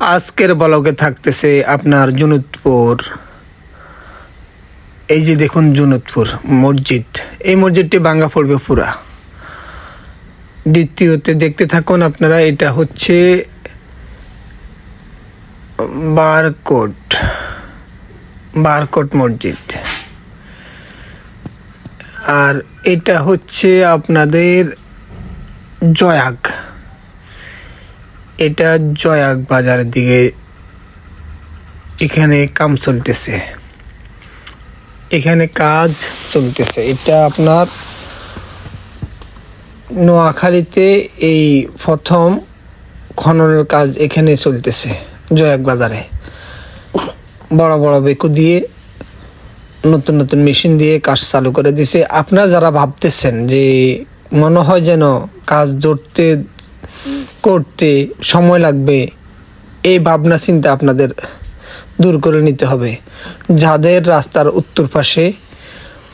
আজকের ব্লগে থাকতেছে আপনার জুনুদপুর। এই যে দেখুন জুনুদপুর মসজিদ। এই মসজিদটি ভাঙ্গা পড়বে পুরা। দ্বিতীয়তে দেখতে থাকুন আপনারা, এটা হচ্ছে বারকোট বারকোট মসজিদ। আর এটা হচ্ছে আপনাদের জয়াগ। এটা জয়াগ বাজারের দিকে এখানে কাম চলতেছে। এখানে কাজ চলতেছে। এটা আপনার নোয়াখালীতে এই প্রথম খননের কাজ এখানে চলতেছে, জয়াক বাজারে। বড় বড় বেকু দিয়ে নতুন নতুন মেশিন দিয়ে কাজ চালু করে দিছে। আপনারা যারা ভাবতেছেন যে মনে হয় যেন কাজ ধরতে করতে সময় লাগবে, এই ভাবনা চিন্তা আপনাদের দূর করে নিতে হবে। যাদের রাস্তার উত্তর পাশে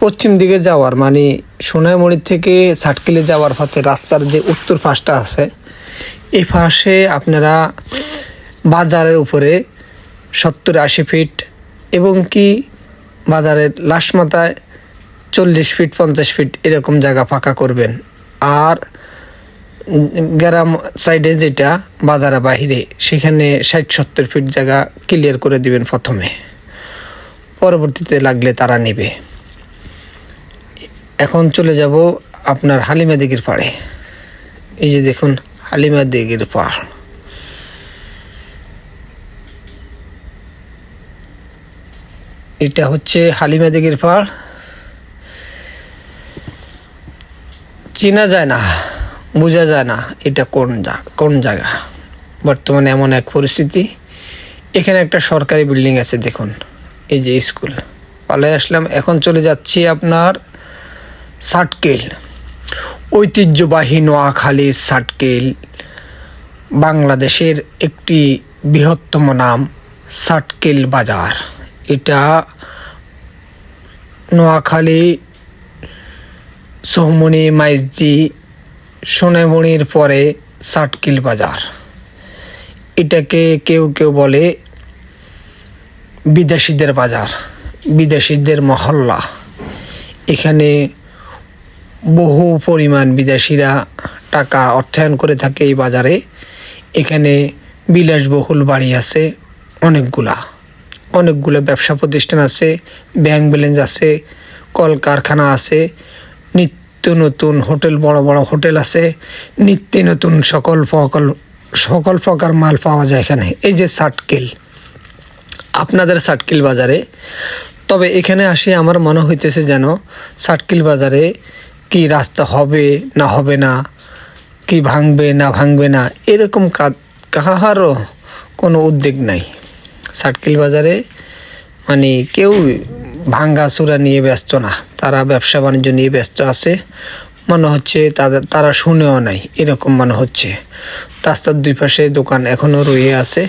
পশ্চিম দিকে যাওয়ার মানে সোনাইমুড়ি থেকে সাটকিলে যাওয়ার পথে রাস্তার যে উত্তর পাশটা আছে এই পাশে আপনারা বাজারের উপরে সত্তর আশি ফিট এবং কি বাজারের লাশ মাথায় চল্লিশ ফিট, পঞ্চাশ ফিট এরকম জায়গা ফাঁকা করবেন। আর গ্রাম সাইডে যেটা, বাজারে বাহিরে, সেখানে ষাট সত্তর ফিট জায়গা ক্লিয়ার করে দিবেন প্রথমে। পরবর্তীতে লাগলে তারা নেবে। এখন চলে যাব আপনার হালিমা দিঘির পাড়ে। এই যে দেখুন, হালিমা দিঘির পাড়। এটা হচ্ছে হালিমা দিঘির পাড়। চেনা যায় না। বোঝা যায় না এটা কোন কোন জায়গা। বর্তমানে এমন এক পরিস্থিতি। এখানে একটা সরকারি বিল্ডিং আছে, দেখুন। এই যে স্কুল পালায় আসলাম, এখন চলে যাচ্ছি আপনার সাটকেল। ঐতিহ্যবাহী নোয়াখালী সাটকেল। বাংলাদেশের একটি বৃহত্তম নাম, সাটকেল বাজার। এটা নোয়াখালী সোহমণি মাইজদি সোনামণির পরে সাটকিল বাজার। এটাকে কেউ কেউ বলে বিদেশিদের বাজার, বিদেশিদের মহল্লা। এখানে বহু পরিমাণ বিদেশিরা টাকা অর্থায়ন করে থাকে এই বাজারে। এখানে বিলাসবহুল বাড়ি আছে, অনেকগুলা। অনেকগুলো ব্যবসা প্রতিষ্ঠান আছে, ব্যাংক ব্যালেন্স আছে, কলকারখানা আছে নিত্য নতুন হোটেল, বড় বড় হোটেল আছে। নিত্য নতুন সকল ফকল সকল প্রকার মাল পাওয়া যায় এখানে। এই যে সাটকেল। আপনাদের সাটকিল বাজারে। তবে এখানে আসি আমার মনে হইতেছে যেন সাটকিল বাজারে কি রাস্তা হবে, না হবে না, কি ভাঙবে, না ভাঙবে না, এরকম কাহারও কোনো উদ্যোগ নাই। সাটকিল বাজারে মানে কেউ ভাঙ্গা চূড়া নিয়ে ব্যস্ত না। তারা ব্যবসা বাণিজ্য নিয়ে ব্যস্ত আছে। মনে হচ্ছে তাদের, তারা শুনেও নাই। এরকম মনে হচ্ছে। রাস্তার দুই পাশে দোকান এখনও রয়ে আছে।